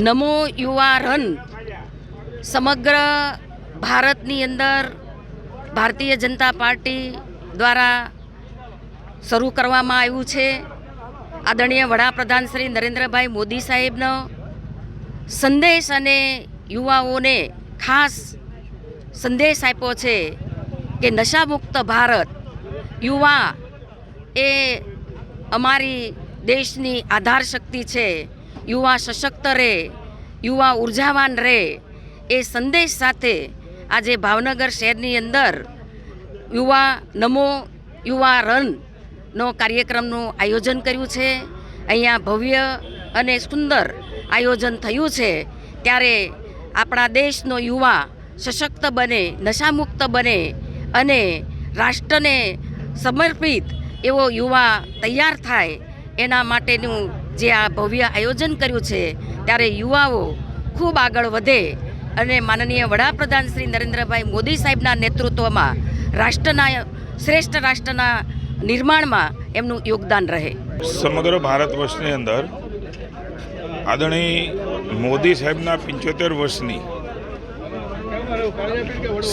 નમો યુવા રન સમગ્ર ભારતની અંદર ભારતીય જનતા પાર્ટી દ્વારા શરૂ કરવામાં આવ્યું છે. આદરણીય વડાપ્રધાન શ્રી નરેન્દ્રભાઈ મોદી સાહેબનો સંદેશ અને યુવાઓને ખાસ સંદેશ આપ્યો છે કે નશામુક્ત ભારત યુવા એ અમારી દેશની આધાર શક્તિ છે. યુવા સશક્ત રહે, યુવા ઉર્જાવાન રહે, એ સંદેશ સાથે આજે ભાવનગર શહેરની અંદર યુવા નમો, યુવા રનનો કાર્યક્રમનું આયોજન કર્યું છે. અહીંયા ભવ્ય અને સુંદર આયોજન થયું છે. ત્યારે આપણા દેશનો યુવા સશક્ત બને, નશામુક્ત બને અને રાષ્ટ્રને સમર્પિત એવો યુવા તૈયાર થાય એના માટેનું જે આ ભવ્ય આયોજન કર્યું છે, ત્યારે યુવાઓ ખૂબ આગળ વધે અને માનનીય વડાપ્રધાન શ્રી નરેન્દ્રભાઈ મોદી સાહેબના નેતૃત્વમાં રાષ્ટ્રના, શ્રેષ્ઠ રાષ્ટ્રના નિર્માણમાં એમનું યોગદાન રહે. સમગ્ર ભારત વર્ષની અંદર આદરણીય મોદી સાહેબના પંચોતેર વર્ષની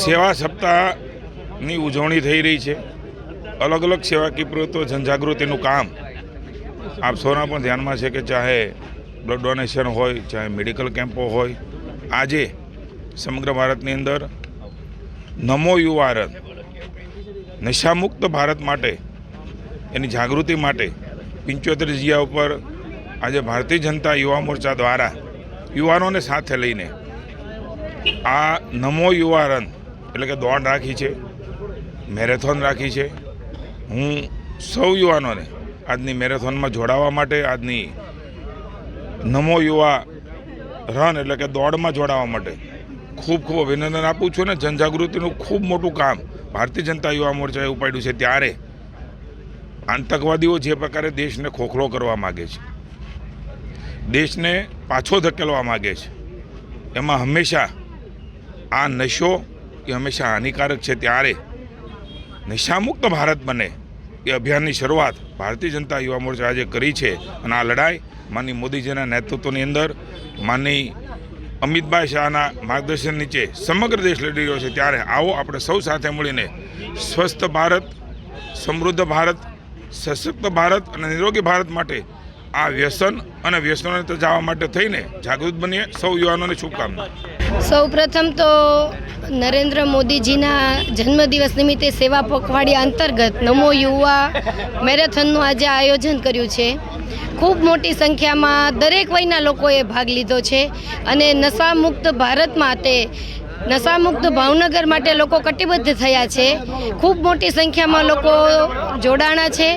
સેવા સપ્તાહની ઉજવણી થઈ રહી છે. અલગ અલગ સેવાકીય પ્રવૃત્તિઓ જનજાગૃતિનું કામ આપ સૌના પણ ધ્યાનમાં છે કે ચાહે બ્લડ ડોનેશન હોય, ચાહે મેડિકલ કેમ્પો હોય, આજે સમગ્ર ભારતની અંદર નમો યુવા રથ નશામુક્ત ભારત માટે, એની જાગૃતિ માટે પંચોતેર જગ્યા ઉપર આજે ભારતીય જનતા યુવા મોરચા દ્વારા યુવાનોને સાથે લઈને આ નમો યુવા રન એટલે કે દોડ રાખી છે, મેરેથોન રાખી છે. હું સૌ યુવાનોને આજની મેરેથોનમાં જોડાવા માટે, આજની નમો યુવા રન એટલે કે દોડમાં જોડાવા માટે ખૂબ ખૂબ અભિનંદન આપું છું અને જનજાગૃતિનું ખૂબ મોટું કામ ભારતીય જનતા યુવા મોરચાએ ઉપાડ્યું છે ત્યારે આતંકવાદીઓ જે પ્રકારે દેશને ખોખલો કરવા માગે છે, દેશને પાછો ધકેલવા માગે છે, એમાં હંમેશા આ નશો એ હંમેશા હાનિકારક છે. ત્યારે નશામુક્ત ભારત બને એ અભિયાનની શરૂઆત ભારતીય જનતા યુવા મોરચા આજે કરી છે. અને આ લડાઈ માનની મોદીજીના નેતૃત્વની અંદર માનની અમિતભાઈ શાહના માર્ગદર્શન નીચે સમગ્ર દેશ લડી રહ્યો છે. ત્યારે આવો આપણે સૌ સાથે મળીને સ્વસ્થ ભારત, સમૃદ્ધ ભારત, સશક્ત ભારત અને નિરોગી ભારત માટે આ વ્યસન અને વ્યસનોને જવા માટે થઈને જાગૃત બનીએ. સૌ યુવાનોને શુભકામના. સૌ પ્રથમ તો નરેન્દ્ર મોદીજીના જન્મદિવસ નિમિત્તે સેવા પખવાડિયા અંતર્ગત નમો યુવા મેરેથોનનું આજે આયોજન કર્યું છે. ખૂબ મોટી સંખ્યામાં દરેક વયના લોકોએ ભાગ લીધો છે અને નશામુક્ત ભારત માટે, નશામુક્ત ભાવનગર માટે લોકો કટિબદ્ધ થયા છે. ખૂબ મોટી સંખ્યામાં લોકો જોડાણા છે.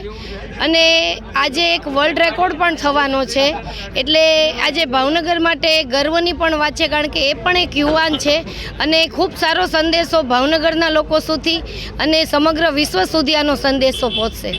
અને આજે એક વર્લ્ડ રેકોર્ડ પણ થવાનો છે. એટલે આજે ભાવનગર માટે ગર્વની પણ વાત છે, કારણ કે એ પણ એક યુવાન છે અને ખૂબ સારો સંદેશો ભાવનગરના લોકો સુધી અને સમગ્ર વિશ્વ સુધી આનો સંદેશો પહોંચશે.